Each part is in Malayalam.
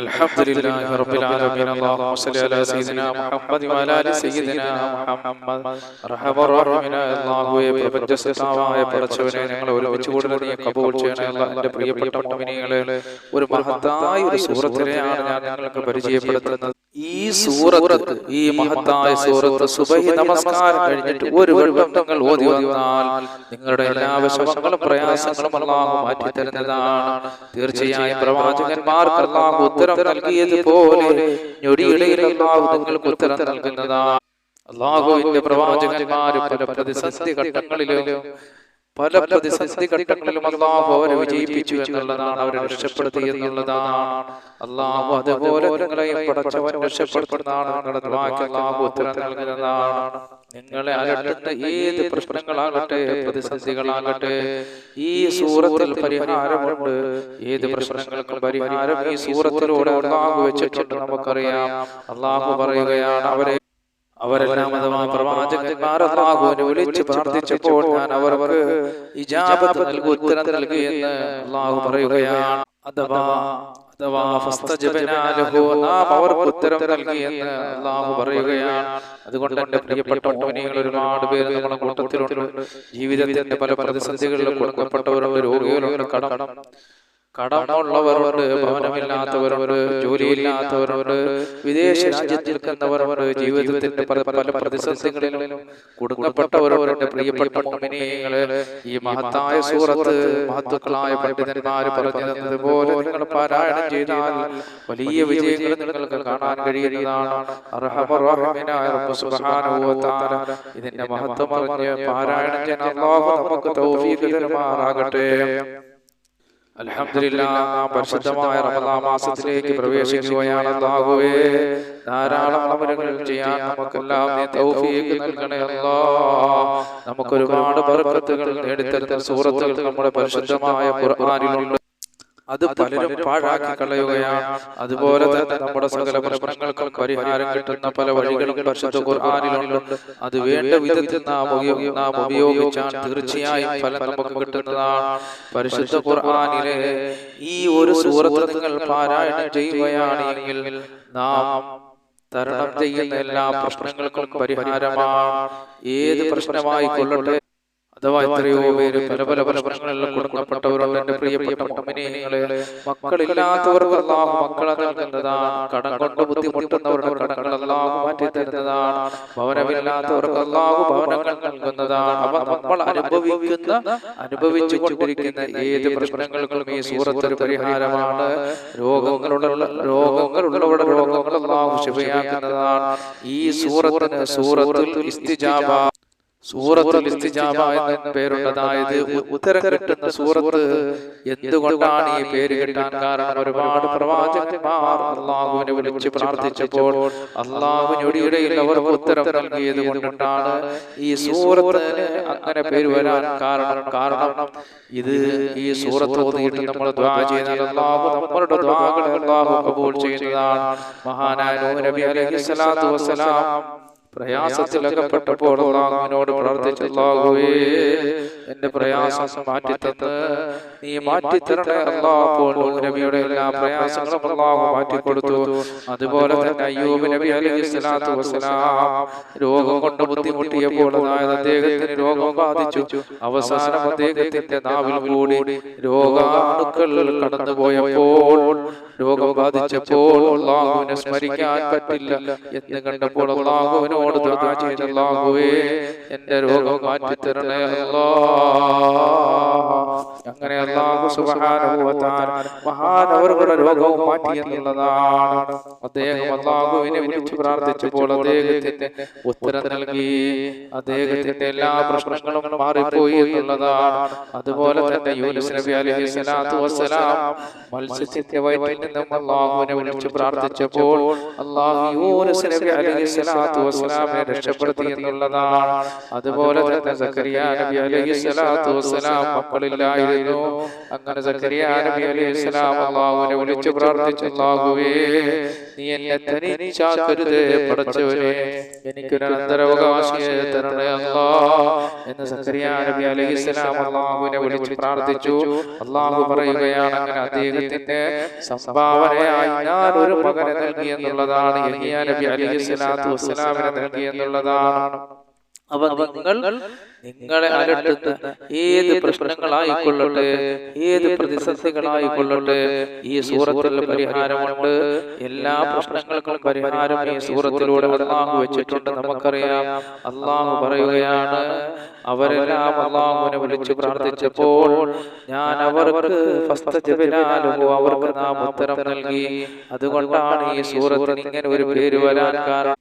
الحمد لله رب العالمين اللهم صل على سيدنا محمد وعلى ال سيدنا محمد റഹബറഹമിന അല്ലാഹുവേ പ്രപഞ്ചസത്താവായ പടച്ചവനെ ഞങ്ങൾ ഒരുമിച്ച് കൂടുതൽ നീ കബൂൾ ചെയ്യണേ അല്ലാ എൻ്റെ പ്രിയപ്പെട്ട മുഅ്മിനീങ്ങളെ ഒരു മഹത്തായ ഒരു സൂറത്തിനെയാണ് ഞാൻ നിങ്ങൾക്ക് പരിചയപ്പെടുത്തുന്നത് ഈ സൂറത്ത് ഈ മഹത്തായ സൂറത്ത് സുബഹി നമസ്കാരം കഴിഞ്ഞിട്ട് ഒരു വെള്ളങ്ങൾ ഓതി വന്നാൽ നിങ്ങളുടെ എല്ലാ വിഷമങ്ങളും പ്രയാസങ്ങളും അല്ലാഹു മാറ്റി തരുന്നതാണ് തീർച്ചയായും പ്രവാചകന്മാർക്ക് അല്ലാഹു ഉത്തരം നൽകിയതുപോലെ ഞൊടിയിടയിൽ അല്ലാഹു നിങ്ങൾക്ക് ഉത്തരം നൽകുന്നതാണ്. അള്ളാഹുവിന്റെ പ്രവാചകന്മാർ പല പ്രതിസന്ധി ഘട്ടങ്ങളിലും പല പ്രതിസന്ധി ഘട്ടങ്ങളിലും അള്ളാഹു അവരെ വിജയിപ്പിച്ചു എന്നുള്ളതാണ് അവരെ രക്ഷപ്പെടുത്തി എന്നുള്ളതാണ്. അള്ളാഹു അതുപോലെ നിങ്ങളെയും പടച്ചവൻ രക്ഷപ്പെടുത്തുന്നതാണ് നിങ്ങളുടെ ദ്വാക്ക് അള്ളാഹു ഉത്തരം നൽകുന്നതാണ്. നിങ്ങളെ അലട്ടുന്ന ഏത് പ്രശ്നങ്ങളാകട്ടെ പ്രതിസന്ധികളാകട്ടെ ഈ സൂറത്തിൽ പരിഹാരമുണ്ട്. ഏത് പ്രശ്നങ്ങൾക്കും പരിഹാരം ഈ സൂറത്തിലൂടെ അള്ളാഹു വെച്ചിട്ടുണ്ട് നമുക്കറിയാം. അള്ളാഹു പറയുകയാണ് അവരെ അവരെല്ലാം അഥവാ പ്രവാചകന്മാർ അള്ളാഹുവിനെ വിളിച്ച് പ്രാർത്ഥിച്ചപ്പോൾ ഞാൻ അവർക്ക് ഇജാബത്ത് നൽകി ഉത്തരം നൽകി എന്ന് അള്ളാഹു പറയുകയാണ്. അഥവാ അഥവാ നാം അവർക്ക് ഉത്തരം നൽകി എന്ന് അള്ളാഹു പറയുകയാണ്. അതുകൊണ്ട് എന്റെ പ്രിയപ്പെട്ട മോനികൾ ഒരുപാട് പേര് നമ്മുടെ കൂട്ടത്തിലുണ്ട്. ജീവിതത്തിന്റെ പല പ്രതിസന്ധികളിലും കൊടുക്കപ്പെട്ടവരുണ്ട് രോഗികളുണ്ട് കടം കടമുള്ളവരുണ്ട് ഭവനമില്ലാത്തവരോട് ജോലിയില്ലാത്തവരോട് വിദേശ രാജ്യത്തിൽ നിൽക്കുന്നവരോട് ജീവിതത്തിന്റെ പല പല പ്രതിസന്ധികളിലും കുടുങ്ങപ്പെട്ടവരുണ്ട് പ്രിയപ്പെട്ട ഈ മഹത്തായ സൂറത്ത് മഹത്വക്കളായ പണ്ഡിതന്മാര് പറഞ്ഞു തന്നതുപോലെ നിങ്ങൾ പാരായണം ചെയ്താൽ വലിയ വിജയങ്ങൾ നിങ്ങൾക്ക് കാണാൻ കഴിയുന്നതാണ്. ഇതിന്റെ മഹത്വം അറിഞ്ഞ് പാരായണം ചെയ്യാൻ നമുക്ക് തൗഫീഖ് തരുമാറാകട്ടെ. അൽഹംദുലില്ലാ പരിശുദ്ധമായ റമദാൻ മാസത്തിലേക്ക് പ്രവേശിക്കുകയാണ് അല്ലാഹുവേ ധാരാളം അമലുകൾ ചെയ്യാൻ നമുക്കെല്ലാം തൗഫീഖ് നൽകണേ അല്ലാ നമുക്ക് ഒരുപാട് ബർക്കത്തുകൾ നേടിത്തരുന്ന സൂറത്തുകൾ നമ്മുടെ പരിശുദ്ധമായ ഖുർആനിലുണ്ട്. അത് പലരും പാഴാക്കി കളയുകയാണ് അതുപോലെ തന്നെ നമ്മുടെ സകല പ്രശ്നങ്ങൾക്കും പരിഹാരം കിട്ടുന്ന പല വഴികളും പരിശുദ്ധ ഖുർആനിലുണ്ട്. അത് വേണ്ട വിധത്തിൽ നാം ഉപയോഗി- നാം ഉപയോഗിച്ചാൽ തീർച്ചയായും ഫലം നമുക്ക് കിട്ടുന്നതാണ്. പരിശുദ്ധ ഖുർആാനിലെ ഈ ഒരു സൂറത്ത് നിങ്ങൾ പാരായണം ചെയ്യുകയാണെങ്കിൽ നാം തരണം ചെയ്യുന്ന എല്ലാ പ്രശ്നങ്ങൾക്കും പരിഹാരമാണ്. ഏത് പ്രശ്നമായി കൊള്ളട്ടെ അഥവാ എത്രയോ പേര് പല പല പല കൊടുക്കപ്പെട്ടവരുണ്ട് എന്റെ പ്രിയപ്പെട്ട മുഅ്മിനീങ്ങളെ മക്കളില്ലാത്തവർക്ക് അല്ലാഹു മക്കളെ നൽകുന്നതാണ്. കടം കൊണ്ട് ബുദ്ധിമുട്ടുന്നവരുടെ കടങ്ങൾ അല്ലാഹു മാറ്റി തരുന്നതാണ്. ഭവനമില്ലാത്തവർക്ക് അല്ലാഹു ഭവനങ്ങൾ നൽകുന്നതാണ്. അവ നമ്മൾ അനുഭവിക്കുന്ന അനുഭവിച്ചു കൊണ്ടിരിക്കുന്ന ഏത് പ്രശ്നങ്ങൾക്കും ഈ സൂറത്ത് ഒരു പരിഹാരമാണ്. രോഗങ്ങളുള്ള രോഗങ്ങളുള്ളവരുടെ രോഗങ്ങൾ അല്ലാഹു ശിവയാക്കുന്നതാണ് ഈ സൂറത്തിന് സൂറത്തുൽ ഇസ്തിജാബ സൂറത്തുൽ ഇസ്തിജാബ എന്ന ഉ- ഉത്തരം കിട്ടുന്ന സൂറത്ത് എന്തുകൊണ്ടാണ് ഈ പേര് കിട്ടാൻ കാരണം ഒരുപാട് പ്രവാചകന്മാർ അള്ളാഹുവിനെ വിളിച്ച് പ്രാർത്ഥിച്ചപ്പോൾ അള്ളാഹുവിനൊടിയിടയിൽ അവർക്ക് ഉത്തരം നൽകിയത് കൊണ്ടിട്ടാണ് ഈ സൂറത്തിന് അങ്ങനെ പേര് വരാൻ കാരണം കാരണം ഇത് ഈ സൂറത്ത് ഓതിയിട്ട് നമ്മൾ ദ്വാ ചെയ്താൽ അള്ളാഹു നമ്മളുടെ ദ്വാകൾ അള്ളാഹു കബൂൾ ചെയ്യുന്നതാണ്. മഹാനായ നബി അലൈഹി സ്വലാത്തു വസ്സലാം പ്രയാസത്തിലകപ്പെട്ടപ്പോൾ അള്ളാഹുവിനോട് പ്രാർത്ഥിച്ചു അല്ലാഹുവേ എന്റെ പ്രയാസം മാറ്റി തന്ന് നീ മാറ്റി തരണേ അല്ലാഹ് അപ്പോൾ നബിയുടെ എല്ലാ പ്രയാസങ്ങളും അള്ളാഹു മാറ്റി കൊടുത്തു അതുപോലെ തന്നെ അയ്യൂബ് നബി അലൈഹി സ്വലാത്തു വസ്സലാം രോഗം കൊണ്ട് ബുദ്ധിമുട്ടിയപ്പോൾ അതായത് അദ്ദേഹത്തിന് രോഗം ബാധിച്ചു. അവസാനം അദ്ദേഹത്തിന്റെ നാവിൽ കൂടി രോഗാണുക്കൾ കടന്നുപോയപ്പോൾ രോഗം ബാധിച്ചപ്പോൾ അള്ളാഹുവിനെ സ്മരിക്കാൻ പറ്റില്ല എന്ന് കണ്ടപ്പോൾ അള്ളാഹുവിനോട് ദുആ ചെയ്ത അല്ലാഹുവേ എന്റെ രോഗം മാറ്റി തരണേ അല്ലാഹ് അങ്ങനെ അല്ലാഹു സുബ്ഹാനഹു വ തആല മഹാനവറുകളുടെ രോഗവും മാറ്റി എന്നുള്ളതാണ്. അദ്ദേഹം അല്ലാഹുവിനെ വിളിച്ചു പ്രാർത്ഥിച്ചപ്പോൾ അദ്ദേഹത്തിന്റെ ഉത്തരം നൽകി. അദ്ദേഹത്തിന്റെ എല്ലാ പ്രശ്നങ്ങളും മാറിപ്പോയി എന്നുള്ളതാണ്. അതുപോലെ തന്നെ യൂനുസ് നബി അലൈഹി സ്വലാത്തു വസ്സലാം മത്സ്യത്തെ വയറ്റിൽ നിന്നും അല്ലാഹുവിനെ വിളിച്ചു പ്രാർത്ഥിച്ചപ്പോൾ അല്ലാഹു യൂനുസ് നബി അലൈഹി സ്വലാത്തു വസ്സലാം വസ്സലാമിനെ രക്ഷപ്പെടുത്തി എന്നുള്ളതാണ്. അതുപോലെ തന്നെ സക്കരിയ നബി അലൈഹി സ്വലാത്തു വസ്സലാം മക്കളില്ലായിരുന്നു അങ്ങനെ സക്കരിയ നബി അലൈഹി സ്വലാം അള്ളാഹുവിനെ വിളിച്ചു പ്രാർത്ഥിച്ചു. അള്ളാഹുവേ നീ എന്നെ തനിച്ചാക്കരുത് പടച്ചവനെ. എനിക്കൊരു അനന്തരാവകാശിയെ തരണേ അല്ലാ എന്ന് സക്കരിയ നബി അലൈഹിസ്സലാം അല്ലാഹുവിനെ വിളിച്ചു പ്രാർത്ഥിച്ചു. അള്ളാഹു പറയുകയാണ് അങ്ങനെ അദ്ദേഹത്തിന്റെ സംഭാവനയായി ഞാൻ ഒരു മകനെ നൽകി എന്നുള്ളതാണ് നബി അലൈഹി സ്വലാത്തു വസ്സലാമിനെ നൽകി എന്നുള്ളതാണ്. അവ നിങ്ങൾ നിങ്ങളെ അലട്ടുന്ന ഏത് പ്രശ്നങ്ങളായിക്കൊള്ളട്ടെ ഏത് പ്രതിസന്ധികളായിക്കൊള്ളട്ടെ ഈ സൂറത്തിൽ പരിഹാരമുണ്ട്. എല്ലാ പ്രശ്നങ്ങൾക്കും പരിഹാരം ഈ സൂറത്തിലൂടെ അള്ളാഹു വെച്ചിട്ടുണ്ട് നമുക്കറിയാം. അള്ളാഹു പറയുകയാണ് അവരെല്ലാം അള്ളാഹുവിനെ വിളിച്ചു പ്രാർത്ഥിച്ചപ്പോൾ ഞാൻ അവർക്ക് അവർക്ക് നാം ഉത്തരം നൽകി. അതുകൊണ്ടാണ് ഈ സൂറത്തിന് ഇങ്ങനെ ഒരു പേര് വരാൻ കാരണം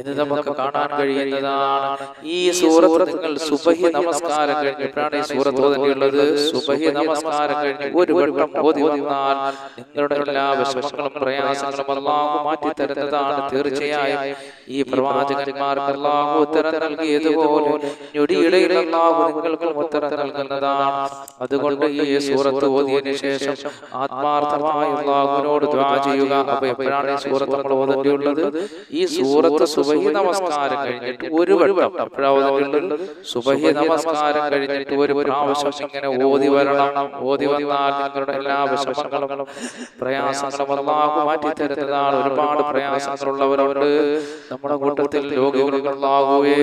എന്ന് നമുക്ക് കാണാൻ കഴിയുന്നതാണ്. ഈ സൂറത്ത് നിങ്ങൾ സുബഹി നമസ്കാരം കഴിഞ്ഞിട്ടാണ് ഈ സൂറത്ത് ഓതേണ്ടിയുള്ളത് സുബഹി നമസ്കാരം കഴിഞ്ഞ് ഒരു വട്ടം ഓതി വന്നാൽ നിങ്ങളുടെ എല്ലാ വിഷമങ്ങളും പ്രയാസങ്ങളും അള്ളാഹു മാറ്റി തരുന്നതാണ് തീർച്ചയായും. ഈ പ്രവാചകന്മാർക്ക് അള്ളാഹു ഉത്തരം നൽകിയതുപോലെ ഞൊടിയിടയിൽ അള്ളാഹു നിങ്ങൾക്കും ഉത്തരം നൽകുന്നതാണ്. അതുകൊണ്ട് ഈ സൂറത്ത് ഓതിയതിനു ശേഷം ആത്മാർത്ഥമായി അള്ളാഹുവിനോട് ദ്വാ ചെയ്യുക. അപ്പൊ എപ്പോഴാണ് ഈ സൂറത്ത് നമ്മൾ ഓതേണ്ടിയുള്ളത്. ഈ സൂറത്ത് സുബഹി നമസ്കാരം കഴിഞ്ഞിട്ട് ഒരു വട്ടം എപ്പോഴാവുന്നുള്ളത് സുബഹി നമസ്കാരം കഴിഞ്ഞിട്ട് ഒരു പ്രാവശ്യം ഇങ്ങനെ ഓതി വരണം ഓതി വന്നാൽ നിങ്ങളുടെ എല്ലാ വിഷമങ്ങളും പ്രയാസങ്ങളും അള്ളാഹു മാറ്റി തരുന്നതാണ് ഒരുപാട് പ്രയാസങ്ങളുള്ളവരുണ്ട്. നമ്മുടെ കൂട്ടത്തിൽ രോഗികളാകുവേ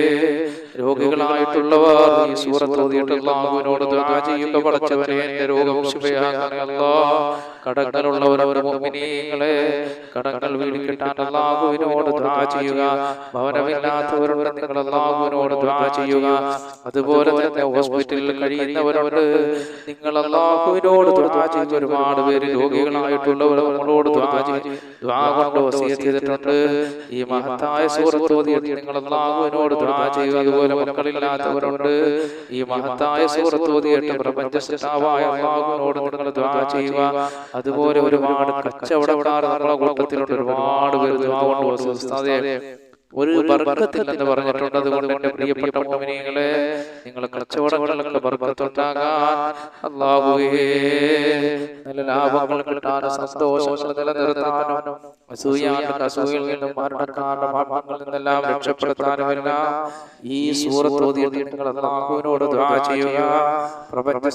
രോഗികളായിട്ടുള്ളവർ ഈ സൂറത്ത് ഓതിയിട്ട് അള്ളാഹുവിനോട് ദ്വാ ചെയ്യുക പടച്ചവനെ എന്റെ രോഗം കടങ്ങളുള്ളവരവർ മോമിനികളെ കടങ്ങൾ വീട് കിട്ടാൻ അള്ളാഹുവിനോട് ചെയ്യുക. ഭവനമില്ലാത്തവരുണ്ട് നിങ്ങൾ അള്ളാഹുവിനോട് ദ്വാ ചെയ്യുക. അതുപോലെ തന്നെ ഹോസ്പിറ്റലിൽ കഴിയുന്നവരോട് നിങ്ങൾ അള്ളാഹുവിനോട് ദ്വാ ചെയ്യുക ഒരുപാട് പേര് രോഗികളായിട്ടുള്ളവർ നമ്മളോട് ദ്വാ ചെയ്യും ദ്വാ കൊണ്ട് വസിയത്ത് ചെയ്തിട്ടുണ്ട്. ഈ മഹത്തായ സൂറത്ത് ഓതിയിട്ട് നിങ്ങൾ അള്ളാഹുവിനോട് ദ്വാ ചെയ്യുക. അതുപോലെ മക്കളില്ലാത്തവരുണ്ട്. ഈ മഹത്തായ സൂറത്ത് ഓതിയിട്ട് പ്രപഞ്ച സൃഷ്ടാവായ അള്ളാഹുവിനോട് നിങ്ങൾ ദ്വാ ചെയ്യുക. അതുപോലെ ഒരുപാട് കച്ചവടക്കാർ നമ്മളെ കൂട്ടത്തിലുണ്ട്. ഒരുപാട് പേര് ദ്വാ കൊണ്ട് വസിയത്തെ ഒരു വർഗത്തിലെന്ന് എന്ന് പറഞ്ഞിട്ടുണ്ട്. അതുകൊണ്ട് എന്റെ പ്രിയപ്പെട്ട മോമിനികളെ നിങ്ങൾ കച്ചവടങ്ങളിലൊക്കെ വർഗത്തുണ്ടാകാൻ അള്ളാഹുവേ നല്ല ലാഭങ്ങൾ കിട്ടാനും സന്തോഷങ്ങൾ നിലനിർത്താനും അസൂയാണ്ട് അസൂയയിൽ നിന്നും മരണക്കാരുടെ മരണങ്ങളിൽ നിന്നെല്ലാം രക്ഷപ്പെടുത്താനും എല്ലാം ഈ സൂറത്ത് ഓതിയിട്ട് നിങ്ങൾ അള്ളാഹുവിനോട് ദ്വാ ചെയ്യുക. പ്രപഞ്ച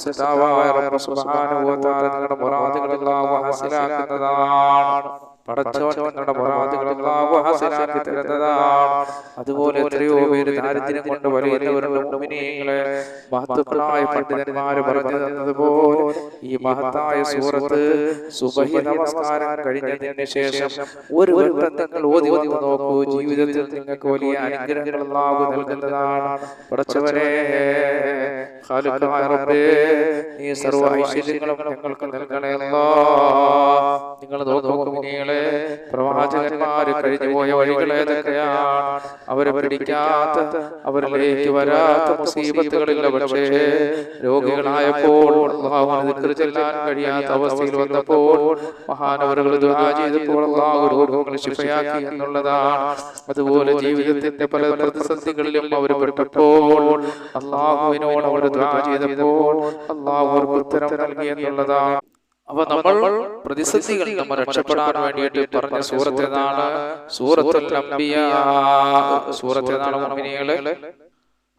നിങ്ങളുടെ മുറാദുകളെല്ലാം ഹാസിലാക്കുന്നതാണ് മുറാദുകൾ അല്ലാഹു തരുന്നതാണ്. അതുപോലെ എത്രയോ പേര് ദാരിദ്ര്യം കൊണ്ട് വലിയവരുടെ മുഅ്മിനീങ്ങളെ മഹത്തുക്കളായ പണ്ഡിതന്മാര് പറഞ്ഞു തന്നതുപോലെ ഈ മഹത്തായ സൂറത്ത് സുബഹി നമസ്കാരം കഴിഞ്ഞതിന് ശേഷം ഒരു ഒരു നിങ്ങൾ ഓതി വന്ന് നോക്കൂ. ജീവിതത്തിൽ നിങ്ങൾക്ക് വലിയ അനുഗ്രഹങ്ങൾ അല്ലാഹു നൽകുന്നതാണ്. റബ്ബേ നീ സർവ ഐശ്വര്യങ്ങളും ഞങ്ങൾക്ക് നൽകണേ അല്ലാ നിങ്ങൾ നോക്കുമിനികളെ പ്രവാചകന്മാര് കഴിഞ്ഞു പോയ വഴികൾ ഏതൊക്കെയാണ് അവരെ പിടിക്കാത്ത അവരിലേക്ക് വരാത്ത മുസീബത്തുകളില്ല പക്ഷേ രോഗികളായപ്പോൾ ചെല്ലാൻ കഴിയാത്ത അവസ്ഥയിൽ വന്നപ്പോൾ മഹാനവറുകൾ ചെയ്തപ്പോൾ രോഗങ്ങൾ ശിഫയാക്കി എന്നുള്ളതാണ്. അതുപോലെ ജീവിതത്തിന്റെ പല പ്രതിസന്ധികളിലും അവർ പെട്ടപ്പോൾ അള്ളാഹുവിനോട് അവർ ചെയ്തപ്പോൾ അള്ളാഹു ഉത്തരം നൽകി എന്നുള്ളതാണ്. അപ്പൊ നമ്മൾ പ്രതിസന്ധികൾ നമ്മൾ രക്ഷപ്പെടാൻ വേണ്ടിയിട്ട് പറഞ്ഞ സൂറത്തിനാണ് സൂറത്തുൽ അംബിയ. സൂറത്ത് ഏതാണ് മുഅ്മിനീങ്ങളെ?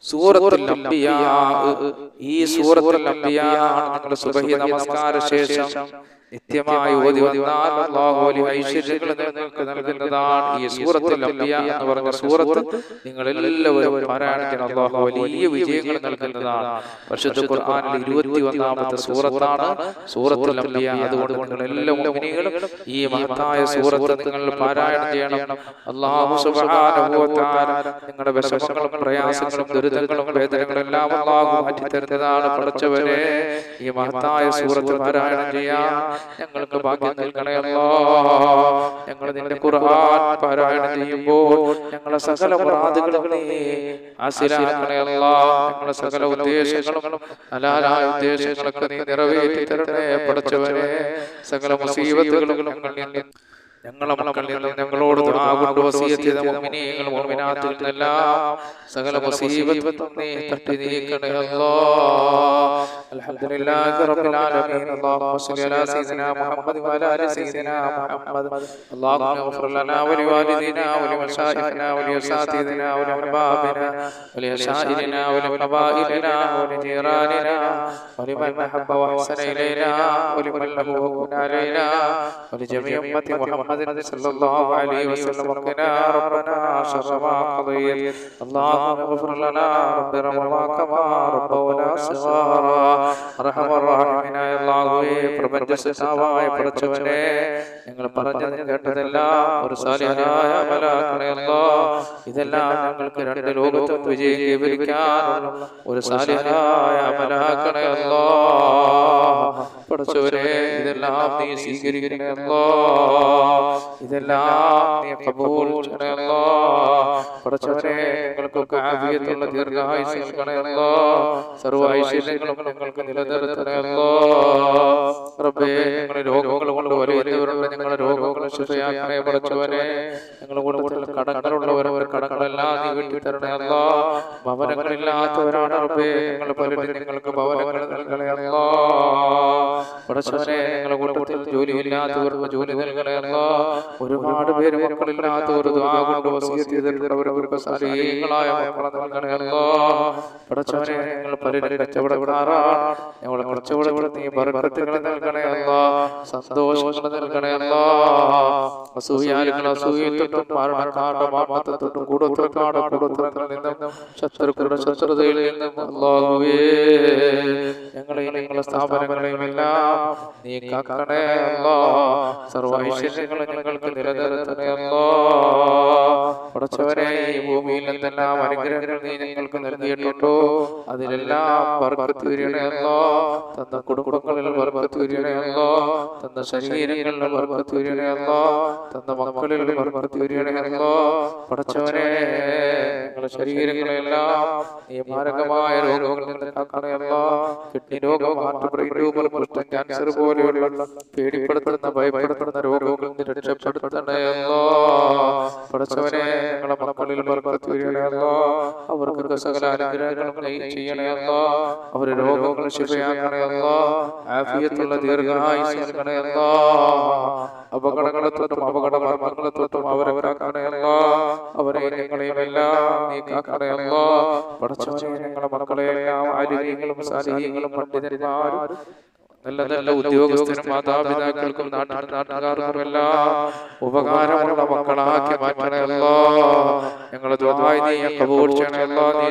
സൂറത്തുൽ അംബിയ. ഈ സൂറത്തുൽ അംബിയ ആണ് നിങ്ങൾ സുബഹി നമസ്കാര ശേഷം നിത്യമായി ഓതി വന്നാൽ അല്ലാഹു വലിയ ഐശ്വര്യങ്ങൾ നിങ്ങൾക്ക് നൽകുന്നതാണ് ഈ സൂറത്തുൽ അംബിയ എന്ന് പറഞ്ഞ സൂറത്ത് നിങ്ങൾ എല്ലാവരും പാരായണത്തിന് അല്ലാഹു വലിയ വിജയങ്ങൾ നൽകുന്നതാണ്. പരിശുദ്ധ ഖുർആനിൽ ഇരുപത്തി ഒന്നാമത്തെ സൂറത്താണ് സൂറത്തുൽ അംബിയ. അതുകൊണ്ട് നിങ്ങൾ എല്ലാ ഈ മഹത്തായ സൂറത്ത് നിങ്ങൾ പാരായണം ചെയ്യണം. അല്ലാഹു സുബ്ഹാനഹു വ തആല നിങ്ങളുടെ വിഷമങ്ങളും പ്രയാസങ്ങളും ദുരിതങ്ങളും വേദനകളും എല്ലാം അല്ലാഹു മാറ്റി തരുന്നതാണ് പഠിച്ചവരെ ഈ മഹത്തായ സൂറത്ത് പാരായണം ചെയ്യാൻ ഞങ്ങൾക്ക് ഭാഗ്യം നൽകണമല്ലോ ഞങ്ങൾ നിന്റെ ഖുർആൻ പാരായണം ചെയ്യുമ്പോൾ ഞങ്ങളെ സകല മുറാദുകളും നീ ആശിലാക്കണമല്ലോ ഞങ്ങളെ സകല ഉദ്ദേശങ്ങളും ഹലാലായ ഉദ്ദേശങ്ങളൊക്കെ നീ നിറവേറ്റി തരണേ പഠിച്ചവരെ സകല മുസീബത്തുകളും ഞങ്ങൾ ഞങ്ങളെ മക്കളിൽ നിന്ന് ഞങ്ങളോട് കൊണ്ട് വസീയത്തിയത് മുഅ്മിനീങ്ങൾ മുഅ്മിനാത്തിൽ നിന്നെല്ലാം സകല മുസീബത്തും നീ തട്ടി നീക്കണേ അല്ലാഹ് അൽഹംദുലില്ലാഹി റബ്ബിൽ ആലമീൻ. അല്ലാഹുമ്മ സ്വല്ലി അലാ സയ്യിദിനാ മുഹമ്മദ് വഅല ആലി സയ്യിദിനാ മുഹമ്മദ്. അല്ലാഹുമ്മ ഗ്ഫിർ ലനാ വലി വാലിദിനാ വലി മശായിഖിനാ വലി ഉസാതിദിനാ വലി അഹ്ബാബിനാ വലി അശാഇരിനാ വലി ഖബായിലിനാ വലി ജീറാനിനാ വലി മൻ അഹബ്ബ വഹ്സന ഇലൈനാ വലി മൻ ലഹു അലൈനാ വലി ജമീഅ ഉമ്മത്തി മുഹമ്മദ് محمد صلى الله عليه وسلم وقنا ربنا شر ما قضيت اللهم اغفر لنا رب رحمنا كما ربونا صغارا أرحم الراحمين يا الله പ്രപഞ്ച സൃഷ്ടാവായ പടച്ചവനെ ഞങ്ങൾ പറഞ്ഞത് കേട്ടതെല്ലാം ഒരു സാലിഹായ മലാക്കണയല്ലോ ഇതെല്ലാം ഞങ്ങൾക്ക് രണ്ട് ലോകത്തും വിജയം കൈവരിക്കാനുള്ള ഒരു സാലിഹായ മലാക്കണയല്ലോ പടച്ചവരെ ഇതെല്ലാം നീ സ്വീകരിക്കണമല്ലോ ഇതെല്ലാം നീ കബൂൽ നൽകണമല്ലോ സർവ ഐശ്വര്യങ്ങളും റബ്ബേ ഞങ്ങളെ രോഗങ്ങൾ കൊണ്ട് ജോലിയില്ലാത്തവർക്ക് ജോലി നൽകണേ അല്ലോ ഒരുപാട് പേര് മക്കളില്ലാത്ത ഒരു കൊണ്ട് ഞങ്ങൾ കച്ചവടത്തിൽ നീ ശത്രുക്കളുടെ അല്ലാഹുവേ. ഞങ്ങളെയും സ്ഥാപനങ്ങളെയും എല്ലാം നീ കാക്കണേ അല്ലോ. സർവ ഐശ്വര്യങ്ങളും ഞങ്ങൾക്ക് നിലനിർത്തണേ പടച്ചവരെ ഈ ഭൂമിയിൽ എന്തെല്ലാം അനുഗ്രഹങ്ങൾ നീ ഞങ്ങൾക്ക് നൽകിയിട്ടുണ്ടോ? അതിലെല്ലാം ബർക്കത്ത് വരണയല്ലോ തന്ന കുടുംബങ്ങളിൽ ബർക്കത്ത് വരണയല്ലോ തന്ന ശരീരങ്ങളിൽ ബർക്കത്ത് വരണയല്ലോ തന്ന മക്കളിൽ ബർക്കത്ത് വരണയല്ലോ പടച്ചവനെ ഞങ്ങളുടെ ശരീരങ്ങളെല്ലാം ഈ മാരകമായ രോഗങ്ങളിൽ നിന്ന് കിഡ്നി രോഗം ഹാർട്ട് ബ്രെയിൻ ട്യൂമർ ക്യാൻസർ പോലെയുള്ള പേടിപ്പെടുത്തുന്ന ഭയപ്പെടുത്തുന്ന രോഗങ്ങളിൽ നിന്ന് രക്ഷപ്പെടുത്തണയല്ലോ പടച്ചവനെ ഞങ്ങളുടെ മക്കളിൽ ബർക്കത്ത് വരണയല്ലോ അവർക്ക് സകല അനുഗ്രഹങ്ങളും ചെയ്യണയല്ലോ അവരുടെ രോഗങ്ങൾ ശിവയാക്കണയല്ലോ ആഫിയത്തുള്ള ദീർഘായുസ് നൽകണയല്ലോ അപകടങ്ങളെ തൊട്ടും അപകട മർമ്മങ്ങളെ തൊട്ടും അവരെ കാക്കണയല്ലോ അവരെ ഞങ്ങളെയും എല്ലാം നീ പണ്ഡിതന്മാരും നല്ല നല്ല ഉദ്യോഗസ്ഥരും മാതാപിതാക്കൾക്കും നാട്ടുകാർക്കും എല്ലാം ഉപകാരമുള്ള മക്കളാക്കി മാറ്റണമല്ലോ ഞങ്ങളെ ദ്വായി നീ കബൂൾ നീ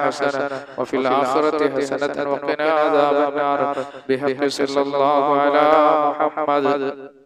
ഹസന വഫിൽ ആഖിറതി സല്ലല്ലാഹു അലാ മുഹമ്മദ്.